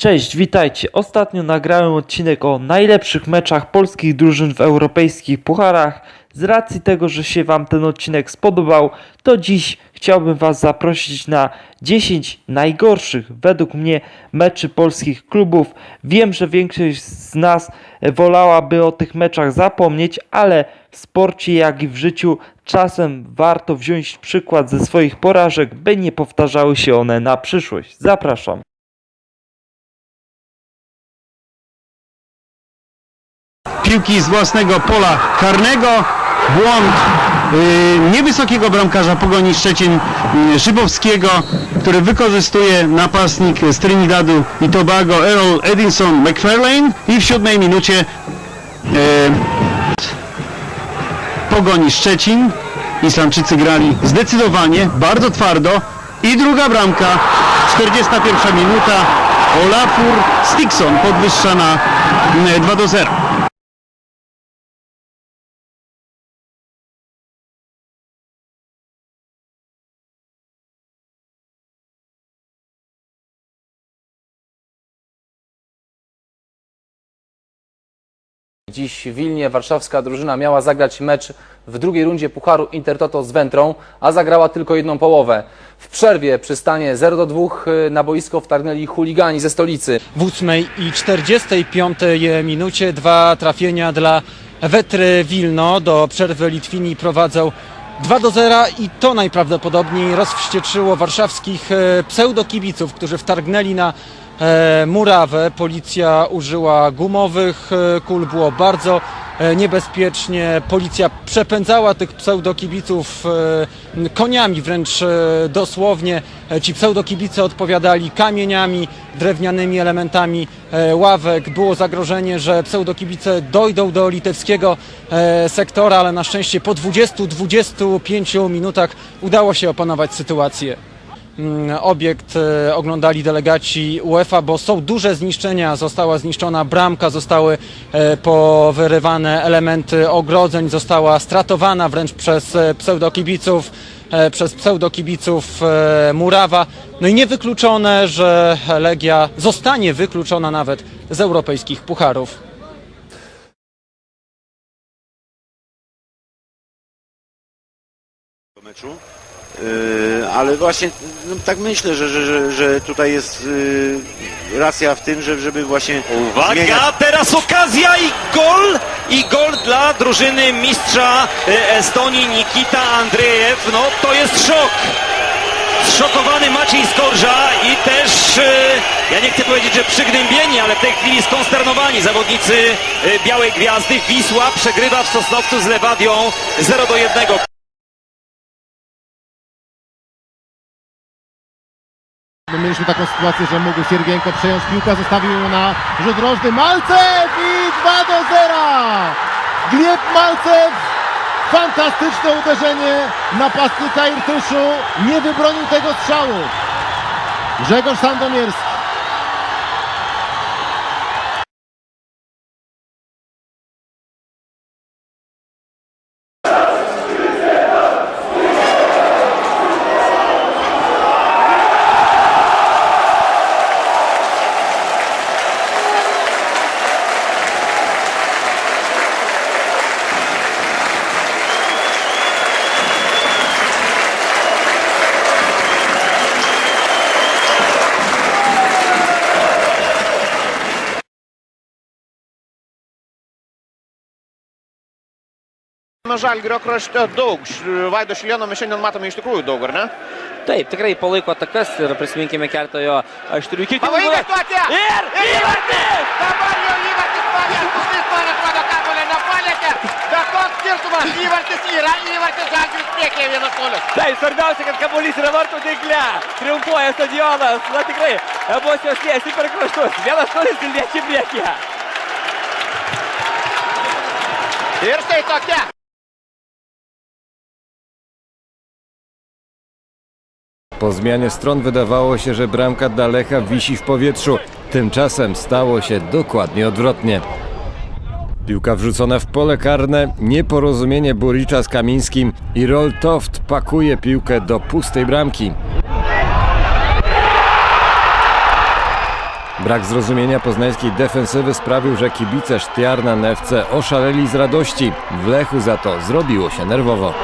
Cześć, witajcie. Ostatnio nagrałem odcinek o najlepszych meczach polskich drużyn w europejskich pucharach. Z racji tego, że się Wam ten odcinek spodobał, to dziś chciałbym Was zaprosić na 10 najgorszych według mnie meczy polskich klubów. Wiem, że większość z nas wolałaby o tych meczach zapomnieć, ale w sporcie jak i w życiu czasem warto wziąć przykład ze swoich porażek, by nie powtarzały się one na przyszłość. Zapraszam. Piłki z własnego pola karnego. Błąd y, niewysokiego bramkarza Pogoni Szczecin y, Szybowskiego, który wykorzystuje napastnik z Trinidadu i Tobago Errol Edinson McFarlane i w siódmej minucie y, Pogoni Szczecin. Islamczycy grali zdecydowanie, bardzo twardo i druga bramka, 41 minuta. Olafur Stixon podwyższa na y, 2 do 0. Dziś w Wilnie warszawska drużyna miała zagrać mecz w drugiej rundzie Pucharu Intertoto z Wętrą, a zagrała tylko jedną połowę. W przerwie przy stanie 0 do 2 na boisko wtargnęli chuligani ze stolicy. W 8 i 45 minucie dwa trafienia dla Wetry Wilno. Do przerwy Litwini prowadzą 2 do 0 i to najprawdopodobniej rozwścieczyło warszawskich e, pseudokibiców, którzy wtargnęli na murawę. Policja użyła gumowych e, kul, było bardzo e, niebezpiecznie. Policja przepędzała tych pseudokibiców e, koniami, wręcz e, dosłownie. E, Ci pseudokibice odpowiadali kamieniami, drewnianymi elementami e, ławek. Było zagrożenie, że pseudokibice dojdą do litewskiego e, sektora, ale na szczęście po 20-25 minutach udało się opanować sytuację. Mm, Obiekt e, oglądali delegaci UEFA, bo są duże zniszczenia. Została zniszczona bramka, zostały e, powyrywane elementy ogrodzeń, została stratowana wręcz przez e, pseudokibiców, przez pseudokibiców Murawa. No i niewykluczone, że Legia zostanie wykluczona nawet z europejskich pucharów. meczu. Yy, ale właśnie no, tak myślę, że, że, że, że tutaj jest yy, racja w tym, że, żeby właśnie Uwaga, zmieniać teraz okazja i gol! I gol dla drużyny mistrza e, Estonii Nikita Andrzejew. No to jest szok. Zszokowany Maciej Skorża i też, e, ja nie chcę powiedzieć, że przygnębieni, ale w tej chwili skonsternowani zawodnicy e, Białej Gwiazdy. Wisła przegrywa w Sosnowcu z Lewadią 0 do 1. My mieliśmy taką sytuację, że mógł Siergienko przejąć piłkę, zostawił ją na rzut rożny. Malcew i 2 do 0! Gleb Malcew! Fantastyczne uderzenie napastnika Irtyszu. Nie wybronił tego strzału. Grzegorz Sandomierski. Na Žalgirio krašte daug. Vaido Šilėno mes šiandien matome iš tikrųjų daug, ar ne? Taip, tikrai palaiko atakas ir prisiminkime keletą jo aštrių kiekvienų. Pavojinga situacija! Ir įvartis! Dabar jau įvartis pavės, kuris man atrodo kamuolio nepalėkė. Bet koks skirtumas, įvartis yra, įvartis Žalgiris priekėje vienas nulis. Taip, svarbiausia, kad kamuolys yra vartų tinkle. Triumfuoja stadionas. Na tikrai, emocijos liesi per kraštus. Vienas nulis Vilniečiai priekyje. Ir štai tokia. Po zmianie stron wydawało się, że bramka dla Lecha wisi w powietrzu. Tymczasem stało się dokładnie odwrotnie. Piłka wrzucona w pole karne, nieporozumienie Buricza z Kamińskim i Roll Toft pakuje piłkę do pustej bramki. Brak zrozumienia poznańskiej defensywy sprawił, że kibice Sztiarna Newce oszaleli z radości. W Lechu za to zrobiło się nerwowo.